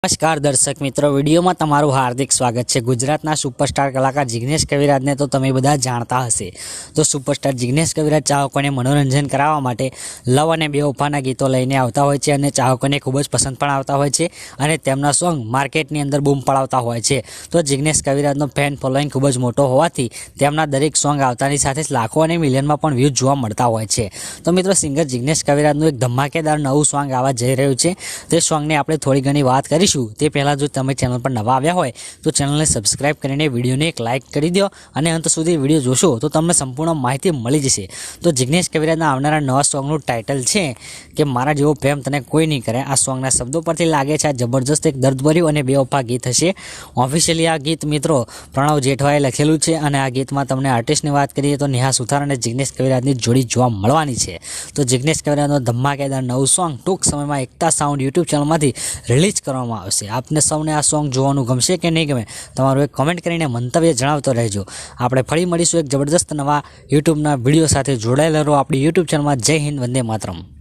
નમસ્કાર દર્શક મિત્રો, વિડીયોમાં તમારું હાર્દિક સ્વાગત છે. ગુજરાતના સુપરસ્ટાર કલાકાર જિગ્નેશ કવિરાજને તો તમે બધા જાણતા હશે. તો સુપરસ્ટાર જિગ્નેશ કવિરાજ ચાહકોને મનોરંજન કરાવવા માટે લવ અને બેવફાના ગીતો લઈને આવતા હોય છે અને ચાહકોને ખૂબ જ પસંદ પણ આવતા હોય છે અને તેમના સોંગ માર્કેટની અંદર બૂમ પડાવતા હોય છે. તો જિગ્નેશ કવિરાજનો ફેન ફોલોઈંગ ખૂબ જ મોટો હોવાથી તેમના દરેક સોંગ આવતાની સાથે જ લાખો અને મિલિયનમાં પણ વ્યૂઝ જોવા મળતા હોય છે. તો મિત્રો, સિંગર જિગ્નેશ કવિરાજનું એક ધમાકેદાર નવું સોંગ આવવા જઈ રહ્યું છે. તે સોંગની આપણે થોડી ઘણી વાત કરીશું. તે પહેલાં જો તમે ચેનલ પર નવા આવ્યા હોય, તો ચેનલને સબસ્ક્રાઇબ કરીને વિડીયોને એક લાઇક કરી દો અને અંત સુધી વીડિયો જોશો, તો તમને સંપૂર્ણ માહિતી મળી જશે. તો જિગ્નેશ કવિરાજના આવનારા નવા સોંગનું ટાઇટલ છે કે મારા જેવો પ્રેમ તને કોઈ નહીં કરે. આ સોંગના શબ્દો પરથી લાગે છે આ જબરજસ્ત એક દર્દભર્યું અને બેવફા ગીત હશે. ઓફિશિયલી આ ગીત મિત્રો પ્રણવ જેઠવાએ લખેલું છે અને આ ગીતમાં તમને આર્ટિસ્ટની વાત કરીએ તો નેહા સુથાર અને જિગ્નેશ કવિરાજની જોડી જોવા મળવાની છે. તો જિગ્નેશ કવિરાજનો ધમાકેદાર નવું સોંગ ટૂંક સમયમાં એકતા સાઉન્ડ યુટ્યુબ ચેનલમાંથી રિલીઝ કરવામાં આવશે. આપને સૌને આ સોંગ જોવાનું ગમશે કે નહીં ગમે, તમારું એક કમેન્ટ કરીને મંતવ્ય જણાવતો રહેજો. આપણે ફરી મળીશું એક જબરદસ્ત નવા યુટ્યુબના વીડિયો સાથે જોડાયેલા રહો. આપણી યુટ્યુબ ચેનલમાં જય હિન્દ વંદે માતરમ.